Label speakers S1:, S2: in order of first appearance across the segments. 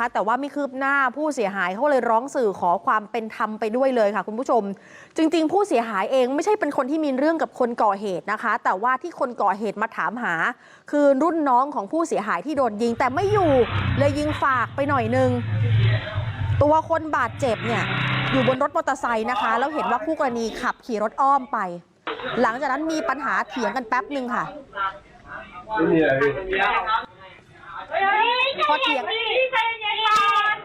S1: นะคะแต่ว่าไม่คืบหน้าผู้เสียหายเขาเลยร้องสื่อขอความเป็นธรรมไปด้วยเลยค่ะ คุณผู้ชม จริง ๆ ผู้เสียหายเองไม่ใช่เป็นคนที่มีเรื่องกับคนก่อเหตุนะคะ แต่ว่าที่คนก่อเหตุมาถามหา คือรุ่นน้องของผู้เสียหายที่โดนยิงแต่ไม่อยู่เลยยิงฝากไปหน่อยนึง ตัวคนบาดเจ็บเนี่ยอยู่บนรถมอเตอร์ไซค์นะคะ แล้วเห็นว่าคู่กรณีขับขี่รถอ้อมไป หลังจากนั้นมีปัญหาเถียงกันแป๊บหนึ่งค่ะ
S2: ไม่มีอะไรพี่
S1: พอเถียง
S3: ใจเย็นๆก่อน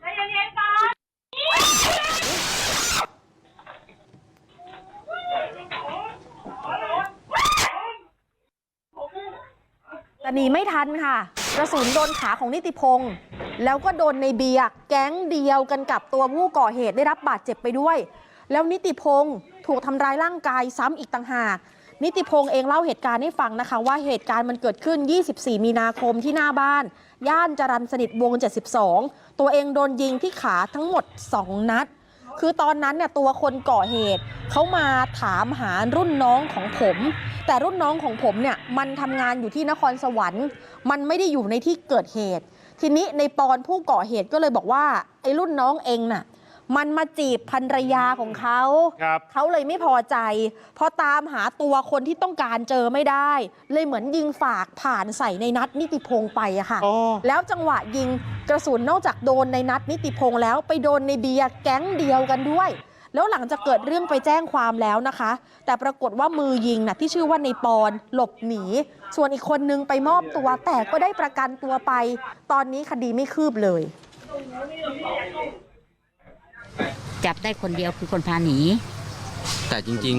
S3: ใจเย็นๆก่อน
S1: แต่หนีไม่ทันค่ะ กระสุนโดนขาของนิติพงศ์แล้วก็โดนในเบียร์แก๊งเดียวกันกับตัวผู้ก่อเหตุได้รับบาดเจ็บไปด้วย แล้วนิติพงศ์ถูกทำร้ายร่างกายซ้ำอีกต่างหาก นิติพงศ์เองเล่าเหตุการณ์ให้ฟังนะคะ ว่าเหตุการณ์มันเกิดขึ้น 24 มีนาคมที่หน้าบ้าน ย่านจรันสนิทวง 72 ตัวเองโดนยิงที่ขาทั้งหมด 2 นัด คือตอนนั้นเนี่ยตัวคนก่อเหตุเขามาถามหารุ่นน้องของผม แต่รุ่นน้องของผมเนี่ยมันทำงานอยู่ที่นครสวรรค์ มันไม่ได้อยู่ในที่เกิดเหตุ ทีนี้ในปอนผู้ก่อเหตุก็เลยบอกว่าไอ้รุ่นน้องเองน่ะ มันมาจีบภรรยาของเขา
S2: ครับ
S1: เขาเลยไม่พอใจพอตามหาตัวคนที่ต้องการเจอไม่ได้ เลยเหมือนยิงฝากผ่านใส่ในนัดนิติพงศ์ไปอะค่ะ
S2: อ๋อ
S1: แล้วจังหวะยิงกระสุนนอกจากโดนในนัดนิติพงศ์แล้วไปโดนในเบียร์แก๊งเดียวกันด้วย แล้วหลังจากเกิดเรื่องไปแจ้งความแล้วนะคะ แต่ปรากฏว่ามือยิงน่ะที่ชื่อว่าในปอนหลบหนี ส่วนอีกคนนึงไปมอบตัวแต่ก็ได้ประกันตัวไป ตอนนี้คดีไม่คืบเลย
S4: จับได้คนเดียวคือคนพาหนี
S5: แต่จริง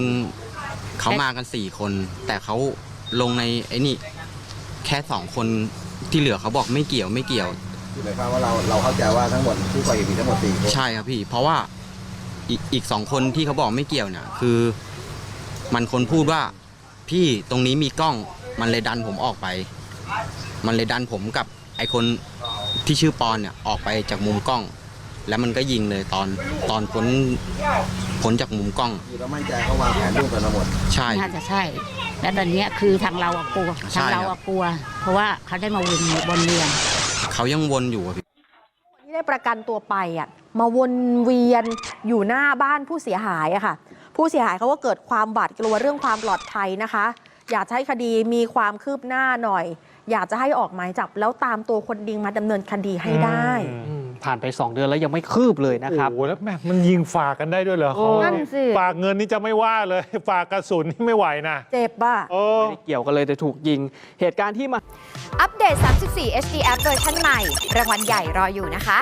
S5: ๆเขามากันสี่คน แต่เขาลงในไอ้นี่แค่สองคนที่เหลือเขาบอกไม่เกี่ยวไม่เกี่ยว
S6: คือหมายความว่าเราเราเข้าใจว่าทั้งหมดผู้ก่อเหตุมีทั้งหมดสี่คน
S5: ใช่ครับพี่ เพราะว่าอีกอีกสองคนที่เขาบอกไม่เกี่ยวเนี่ยคือ มันคนพูดว่าพี่ตรงนี้มีกล้องมันเลยดันผมออกไป มันเลยดันผมกับไอคนที่ชื่อปอนเนี่ยออกไปจากมุมกล้อง แล้วมันก็ยิงเลยตอนตอนพ้นพ้นจากมุมกล้อง
S6: คือเรามั่นใจเขาวางแผนร่วมกันมาหมด
S5: ใช่
S4: น่าจะใช่ แล้วตอนเนี้ยคือทางเราอะกลัว
S5: ใช่
S4: ทางเรา
S5: ครั
S4: อะ
S5: บ
S4: กลัว เพราะว่าเขาได้มาวนบนเวียน
S5: เขายังวนอยู่อะพี่
S1: ที่ได้ประกันตัวไปอะมาวนเวียนอยู่หน้าบ้านผู้เสียหายอะค่ะ ผู้เสียหายเขาก็เกิดความบาดกลัวเรื่องความปลอดภัยนะคะ อยากจะให้คดีมีความคืบหน้าหน่อย อยากจะให้ออกหมายจับแล้วตามตัวคนดิงมาดำเนินคดีให้ได้
S7: อืม ผ่านไป 2 เดือนแล้วยังไม่คืบเลยนะครับ
S2: โอ้โหแล้วแม่มันยิงฝากกันได้ด้วยเหรอ
S7: เขา
S1: นั่นสิ
S2: ฝากเงินนี่จะไม่ว่าเลย ฝากกระสุนนี่ไม่ไหวนะ
S1: เจ็บป่ะ
S7: ไม่ได้เกี่ยวกันเลยแต่ถูกยิง เหตุการณ์ที่มา
S8: อัปเดต 34 HDR เวอร์ชันใหม่ รางวัลใหญ่รออยู่นะคะ